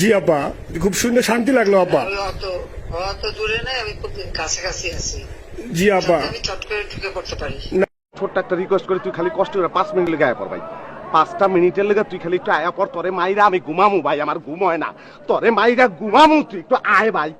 জি আপা। খুব শুনে শান্তি লাগল আপা। খুব কাছাকাছি আছি। জি আপা। ছোট্ট একটা রিকোয়েস্ট করে তুই খালি কষ্ট করে পাঁচ মিনিট লেগে আয়া পর ভাই। পাঁচটা মিনিটের লেগে তুই খালি একটু আয়া পর তোরে মাইরা আমি ঘুমামু ভাই। আমার ঘুম হয় না। তোরে মাইরা ঘুমামু তুই একটু আয় ভাই।